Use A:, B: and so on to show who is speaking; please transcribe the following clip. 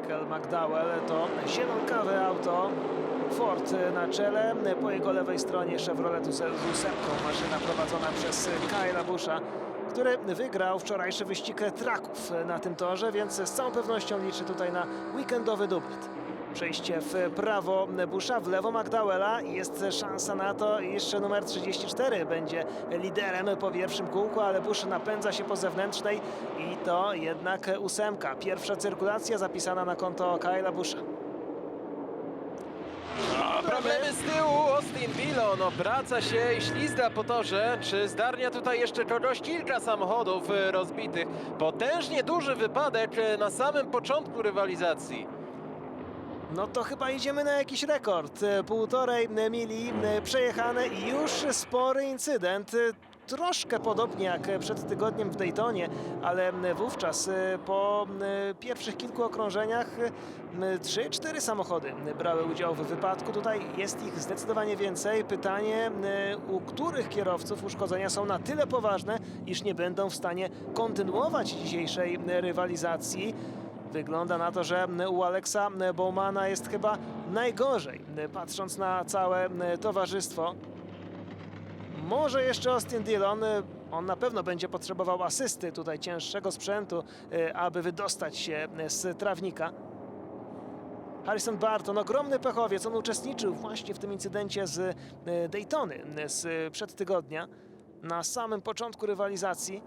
A: Michael McDowell to zielonkawe auto. Ford na czele, po jego lewej stronie Chevroletu z z ósemką, maszyna prowadzona przez Kyla Busha, który wygrał wczorajszy wyścig traków na tym torze, więc z całą pewnością liczy tutaj na weekendowy dublet. Przejście w prawo Busha, w lewo McDowella jest szansa na to, iż numer 34 będzie liderem po pierwszym kółku, ale Bush napędza się po zewnętrznej i to jednak ósemka. Pierwsza cyrkulacja zapisana na konto Kyla Busha.
B: A problemy z tyłu, Austin Dillon obraca się i ślizga po torze. Czy zdarnia tutaj jeszcze kogoś? Kilka samochodów e, rozbitych. Potężnie duży wypadek e, na samym początku rywalizacji.
A: No to chyba idziemy na jakiś rekord. E, Półtorej mili e, przejechane i już spory incydent. E, Troszkę podobnie jak przed tygodniem w Daytonie, ale wówczas po pierwszych kilku okrążeniach e, trzy, cztery samochody brały udział w wypadku. Tutaj jest ich zdecydowanie więcej. Pytanie, u których kierowców uszkodzenia są na tyle poważne, iż nie będą w stanie kontynuować dzisiejszej rywalizacji. Wygląda na to, że u Alexa Bowmana jest chyba najgorzej, patrząc na całe towarzystwo. Może jeszcze Austin Dillon, on na pewno będzie potrzebował asysty tutaj cięższego sprzętu, aby wydostać się z trawnika. Harrison Barton, ogromny pechowiec, on uczestniczył właśnie w tym incydencie z e, Daytony z przed tygodnia, na samym początku rywalizacji.